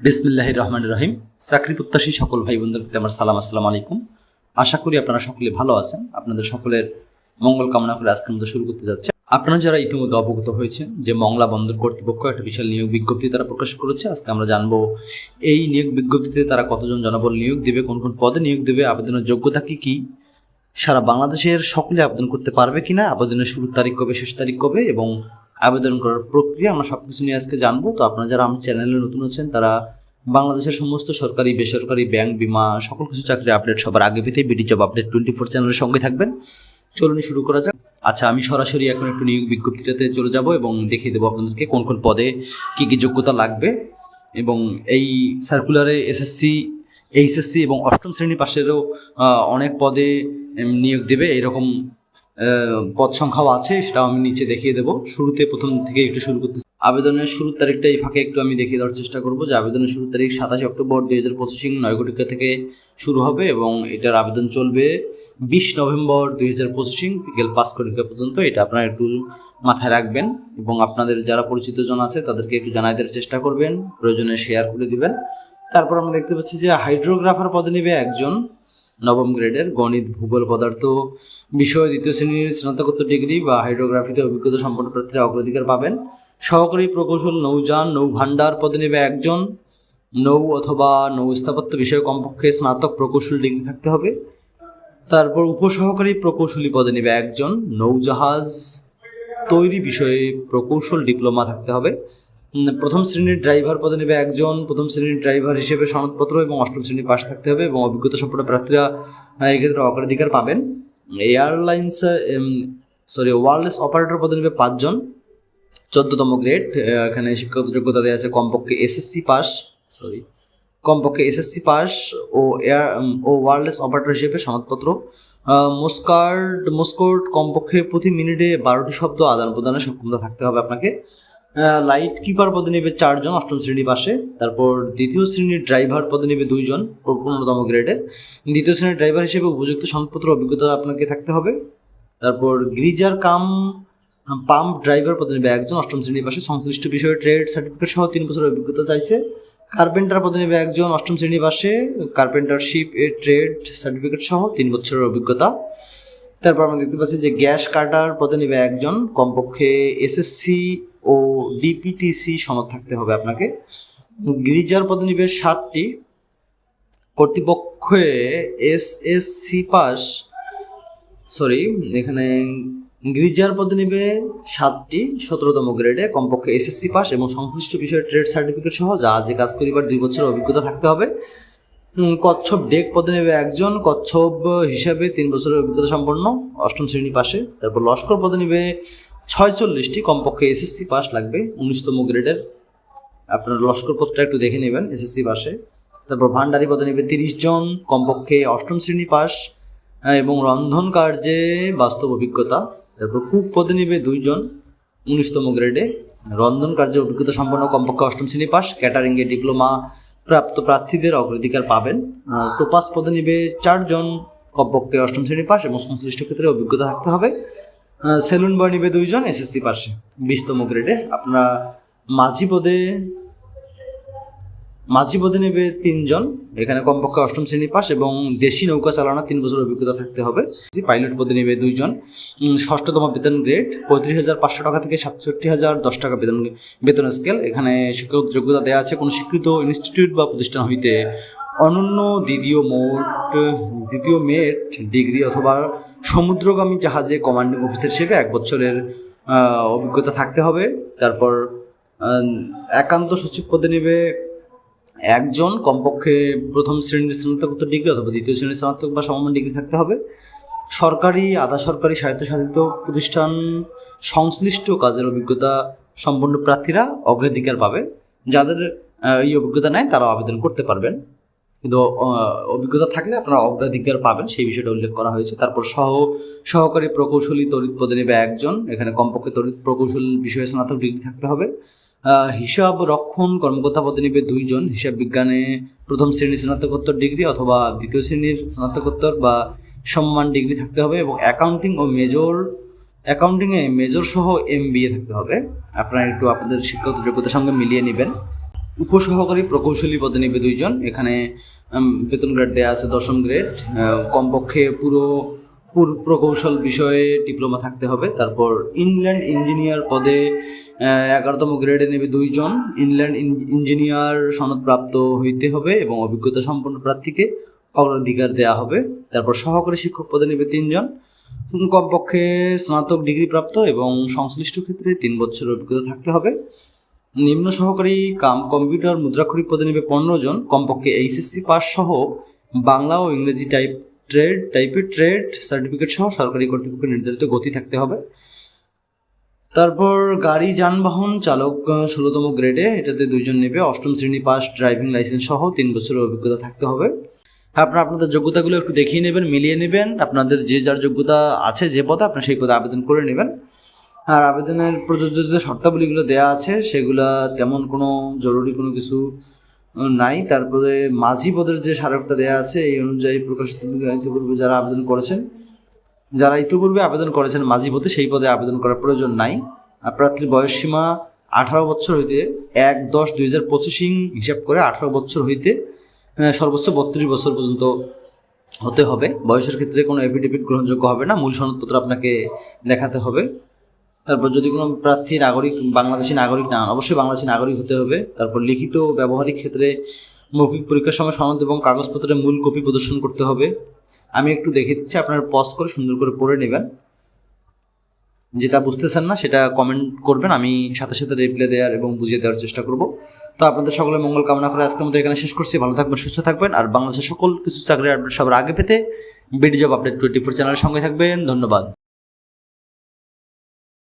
বিসমিল্লাহ রহমান রহিম। চাকরি প্রত্যাশী সকল ভাই বোনদের প্রতি আমার সালাম, আসসালাম আলাইকুম। আশা করি আপনারা সকলে ভালো আছেন। আপনাদের সকলের মঙ্গল কামনা করে আজকের মতো শুরু করতে যাচ্ছে। আপনারা যারা ইতিমধ্যে অবগত হয়েছেন যে মংলা বন্দর কর্তৃপক্ষ একটা বিশাল নিয়োগ বিজ্ঞপ্তি তারা প্রকাশ করেছে, আজকে আমরা জানব এই নিয়োগ বিজ্ঞপ্তিতে তারা কতজন জনবল নিয়োগ দেবে, কোন কোন পদে নিয়োগ দেবে, আবেদনের যোগ্যতা কি কি? সারা বাংলাদেশের সকলে আবেদন করতে পারবে কিনা, আবেদনের শুরুর তারিখ কবে, শেষ তারিখ কবে, এবং আবেদন করার প্রক্রিয়া আমরা সব কিছু নিয়ে আজকে জানব। তো আপনারা যারা আমার চ্যানেলে নতুন আছেন, তারা বাংলাদেশের সমস্ত সরকারি, বেসরকারি ব্যাংক, বিমা, সকল কিছু চাকরির আপডেট সবার আগে পেতে BD job update twenty four চ্যানেলের সঙ্গে থাকবেন। চলুন শুরু করা যাক। আচ্ছা আমি সরাসরি এখন একটু নিয়োগ বিজ্ঞপ্তিটাতে চলে যাব এবং দেখিয়ে দেবো আপনাদেরকে কোন কোন পদে কী কী যোগ্যতা লাগবে। এবং এই সার্কুলারে এসএসসি এইচএসসি এবং অষ্টম শ্রেণি পাশেরও অনেক পদে নিয়োগ দেবে। এরকম পদ সংখ্যাও আছে, সেটাও আমি নিচে দেখিয়ে দেবো। শুরুতে প্রথম থেকে একটু শুরু করতে আবেদনের শুরুর তারিখটা এই ফাঁকে একটু আমি দেখিয়ে দেওয়ার চেষ্টা করব যে আবেদনের শুরুর তারিখ সাতাশে অক্টোবর দুই হাজার পঁচিশিং নয়গটিকা থেকে শুরু হবে এবং এটার আবেদন চলবে বিশ নভেম্বর দুই হাজার পঁচিশিং বিকেল পাঁচ ঘটিকা পর্যন্ত। এটা আপনারা একটু মাথায় রাখবেন এবং আপনাদের যারা পরিচিত জন আছে, তাদেরকে একটু জানাই দেওয়ার চেষ্টা করবেন, প্রয়োজনে শেয়ার করে দিবেন। তারপর আমরা দেখতে পাচ্ছি যে হাইড্রোগ্রাফার পদে নেবে একজন নবম গ্রেডের গণিত ভূগোল পদার্থ বিষয় দ্বিতীয় শ্রেণির স্নাতকোত্তর ডিগ্রি বা হাইড্রোগ্রাফিতে অভিজ্ঞতা সম্পন্ন প্রার্থীরা অগ্রাধিকার পাবেন। সহকারী প্রকৌশল নৌযান নৌ ভাণ্ডার পদে নেবে একজন। নৌ অথবা নৌ স্থাপত্য বিষয়ে কমপক্ষে স্নাতক প্রকৌশল ডিগ্রি থাকতে হবে। তারপর উপসহকারী প্রকৌশলী পদে নেবে একজন। নৌজাহাজ তৈরি বিষয়ে প্রকৌশল ডিপ্লোমা থাকতে হবে। প্রথম শ্রেণির ড্রাইভার পদে নেবে একজন, প্রথম শ্রেণির ড্রাইভার হিসেবে সনদপত্র এবং অষ্টম শ্রেণির পাশ থাকতে হবে এবং অভিজ্ঞতা সম্পন্ন প্রার্থীরা এক্ষেত্রে অগ্রাধিকার পাবেন। এয়ারলাইন্স সরি ওয়ারলেস অপারেটর পদে নেবে পাঁচজন। চোদ্দতম গ্রেড এখানে শিক্ষাগত যোগ্যতা দেওয়া আছে কমপক্ষে এসএসসি পাস সরি কমপক্ষে এসএসসি পাস ও এয়ার ও ওয়ারলেস অপারেটর হিসেবে সনদপত্র। মোস্কার্ড মোস্কোর্ড কমপক্ষে প্রতি মিনিটে বারোটি শব্দ আদান প্রদানের সক্ষমতা থাকতে হবে আপনাকে। লাইট কিপার পদে নেবে চারজন, অষ্টম শ্রেণি পাশে। তারপর দ্বিতীয় শ্রেণির ড্রাইভার পদে নেবে দুইজন পনেরোতম গ্রেডের দ্বিতীয় শ্রেণির ড্রাইভার হিসেবে উপযুক্ত সনদপত্র অভিজ্ঞতা আপনাকে থাকতে হবে। তারপর গ্রিজার কাম পাম্প ড্রাইভার পদে নেবে একজন, অষ্টম শ্রেণির পাশে। সংশ্লিষ্ট বিষয়ে ট্রেড সার্টিফিকেট সহ তিন বছরের অভিজ্ঞতা চাইছে। কার্পেন্টার পদে নেবে একজন, অষ্টম শ্রেণির পাশে। কার্পেন্টারশিপ এ ট্রেড সার্টিফিকেট সহ তিন বছরের অভিজ্ঞতা। তারপর আমরা দেখতে পাচ্ছি যে গ্যাস কাটার পদে নেবে একজন, কমপক্ষে এসএসসি ও ডিপিটিসি সনদ থাকতে হবে আপনাকে। গ্রিজার পদে সাতটি। কর্তৃপক্ষে S S C pass sorry এখানে গ্রিজার পদে সাতটি, সতেরোতম গ্রেডে কমপক্ষে এসএসসি পাস এবং সংশ্লিষ্ট বিষয়ে ট্রেড সার্টিফিকেট সহ যা জাহাজে কাজ করিবার দুই বছরের অভিজ্ঞতা থাকতে হবে। কচ্ছপ ডেক পদে নেবে একজন, কচ্ছপ হিসাবে তিন বছরের অভিজ্ঞতা সম্পন্ন, অষ্টম শ্রেণি পাশে তারপর লস্কর পদে ছয়চল্লিশটি কমপক্ষে এসএসসি পাস লাগবে, উনিশতম গ্রেডের। আপনার লস্কর পদটা একটু দেখে নেবেন এসএসসি পাশে তারপর ভান্ডারি পদে নেবে তিরিশ জন, কমপক্ষে অষ্টম শ্রেণি পাস এবং রন্ধন কার্যে বাস্তব অভিজ্ঞতা। তারপর কুক পদে নেবে দুইজন উনিশতম গ্রেডে। রন্ধন কার্যে অভিজ্ঞতা সম্পন্ন কমপক্ষে অষ্টম শ্রেণি পাস ক্যাটারিংয়ে ডিপ্লোমা প্রাপ্ত প্রার্থীদের অগ্রাধিকার পাবেন। টোপাস পদে নেবে চারজন কমপক্ষে অষ্টম শ্রেণি পাস এবং সংশ্লিষ্ট ক্ষেত্রে অভিজ্ঞতা থাকতে হবে। সেলুন বয় নিবে দুইজন এসএসসি পাশে, বিশতম গ্রেডে। আপনারা মাঝি পদে মাঝি পদে নেবে তিনজন। এখানে কমপক্ষে অষ্টম শ্রেণি পাস এবং দেশি নৌকা চালানোর তিন বছর অভিজ্ঞতা থাকতে হবে। পাইলট পদে নেবে দুইজন। ষষ্ঠতম বেতন গ্রেড, পঁয়ত্রিশ হাজার পাঁচশো টাকা থেকে সাতষট্টি হাজার দশ টাকা বেতন বেতন স্কেল। এখানে শিক্ষক যোগ্যতা দেওয়া আছে। কোনো স্বীকৃত ইনস্টিটিউট বা প্রতিষ্ঠান হইতে অনন্য দ্বিতীয় মোট, দ্বিতীয় মেট ডিগ্রি অথবা সমুদ্রগামী জাহাজে কমান্ডিং অফিসার হিসেবে এক বছরের অভিজ্ঞতা থাকতে হবে। তারপর একান্ত সচিব পদে নেবে একজন। কমপক্ষে প্রথম শ্রেণির স্নাতকোত্তর ডিগ্রি অথবা দ্বিতীয় শ্রেণির স্নাতক বা সমমান ডিগ্রি থাকতে হবে। সরকারি, আধা সরকারি স্বায়ত্তশাসিত প্রতিষ্ঠান সংশ্লিষ্ট কাজের অভিজ্ঞতা সম্পন্ন প্রার্থীরা অগ্রাধিকার পাবে। যাদের এই অভিজ্ঞতা নেয় তারা আবেদন করতে পারবেন। কিন্তু অভিজ্ঞতা থাকলে আপনারা অগ্রাধিকার পাবেন, সেই বিষয়টা উল্লেখ করা হয়েছে। তারপর সহ, সহকারী প্রকৌশলী তড়িৎ পদে নেবে একজন, এখানে কমপক্ষে তড়িৎ প্রকৌশল বিষয়ে স্নাতক ডিগ্রি থাকতে হবে। হিসাব রক্ষণ কর্মকর্তা পদে নেবে দুইজন, হিসাব বিজ্ঞানে প্রথম শ্রেণির স্নাতকোত্তর ডিগ্রি অথবা দ্বিতীয় শ্রেণির স্নাতকোত্তর বা সম্মান ডিগ্রি থাকতে হবে এবং অ্যাকাউন্টিং ও মেজর অ্যাকাউন্টিংয়ে মেজর সহ এম থাকতে হবে। আপনারা একটু আপনাদের শিক্ষাগত যোগ্যতার সঙ্গে মিলিয়ে নেবেন। উপসহকারী প্রকৌশলী পদে নেবে দুইজন। এখানে বেতন গ্রেড দেওয়া আছে দশম গ্রেড কমপক্ষে পুরো, পুর- প্রকৌশল বিষয়ে ডিপ্লোমা থাকতে হবে। তারপর ইনল্যান্ড ইঞ্জিনিয়ার পদে এগারোতম গ্রেডে নেবে দুইজন। ইনল্যান্ড ইন- ইঞ্জিনিয়ার সনদপ্রাপ্ত হইতে হবে এবং অভিজ্ঞতা সম্পন্ন প্রার্থীকে অগ্রাধিকার দেওয়া হবে। তারপর সহকারী শিক্ষক পদে নেবে তিনজন। কমপক্ষে স্নাতক ডিগ্রি প্রাপ্ত এবং সংশ্লিষ্ট ক্ষেত্রে তিন বছরের অভিজ্ঞতা থাকতে হবে। নিম্ন সহকারী কাম, কম্পিউটার মুদ্রাক্ষরিক পদে নেবে পনেরো জন, কমপক্ষে এইচএসসি পাস সহ বাংলা ও ইংরেজি টাইপ ট্রেড টাইপের ট্রেড সার্টিফিকেট সহ সরকারি কর্তৃপক্ষের নির্ধারিত গতি থাকতে হবে। তারপর গাড়ি, যানবাহন চালক ষোলোতম গ্রেডে এটাতে দুইজন নেবে, অষ্টম শ্রেণি পাস ড্রাইভিং লাইসেন্স সহ তিন বছরের অভিজ্ঞতা থাকতে হবে। আপনারা আপনাদের যোগ্যতাগুলো একটু দেখিয়ে নেবেন, মিলিয়ে নেবেন। আপনাদের যে যার যোগ্যতা আছে যে পদে, আপনার সেই পদে আবেদন করে নেবেন। আর আবেদনের প্রযোজ্য যে শর্তাবলীগুলো দেওয়া আছে, সেগুলা তেমন কোনো জরুরি কোনো কিছু নাই। তারপরে মাঝি পদের যে স্মারকটা দেওয়া আছে, এই অনুযায়ী প্রকাশিত ইতিপূর্বে যারা আবেদন করেছেন, যারা ইতিপূর্বে আবেদন করেছেন মাঝি পদে, সেই পদে আবেদন করার প্রয়োজন নাই। প্রার্থীর বয়স সীমা আঠারো বছর হইতে এক দশ দুই হাজার পঁচিশিং হিসাব করে আঠারো বছর হইতে সর্বোচ্চ বত্রিশ বছর পর্যন্ত হতে হবে। বয়সের ক্ষেত্রে কোনো এফিডেভিট গ্রহণযোগ্য হবে না। মূল সনদপত্র আপনাকে দেখাতে হবে। তারপর যদি কোনো প্রার্থী নাগরিক, বাংলাদেশি নাগরিক না অবশ্যই বাংলাদেশি নাগরিক হতে হবে। তারপর লিখিত ব্যবহারিক ক্ষেত্রে মৌখিক পরীক্ষার সময় সনদ এবং কাগজপত্রের মূল কপি প্রদর্শন করতে হবে। আমি একটু দেখে দিচ্ছি, আপনারা পজ করে সুন্দর করে পড়ে নেবেন। যেটা বুঝতেছেন না, সেটা কমেন্ট করবেন, আমি সাথে সাথে রিপ্লাই দেওয়ার এবং বুঝিয়ে দেওয়ার চেষ্টা করব। তো আপনাদের সকলের মঙ্গল কামনা করে আজকের মতো এখানে শেষ করছি। ভালো থাকবেন, সুস্থ থাকবেন, আর বাংলাদেশের সকল কিছু চাকরির আপডেট সবার আগে পেতে BD job update twenty four চ্যানেলের সঙ্গে থাকবেন। ধন্যবাদ।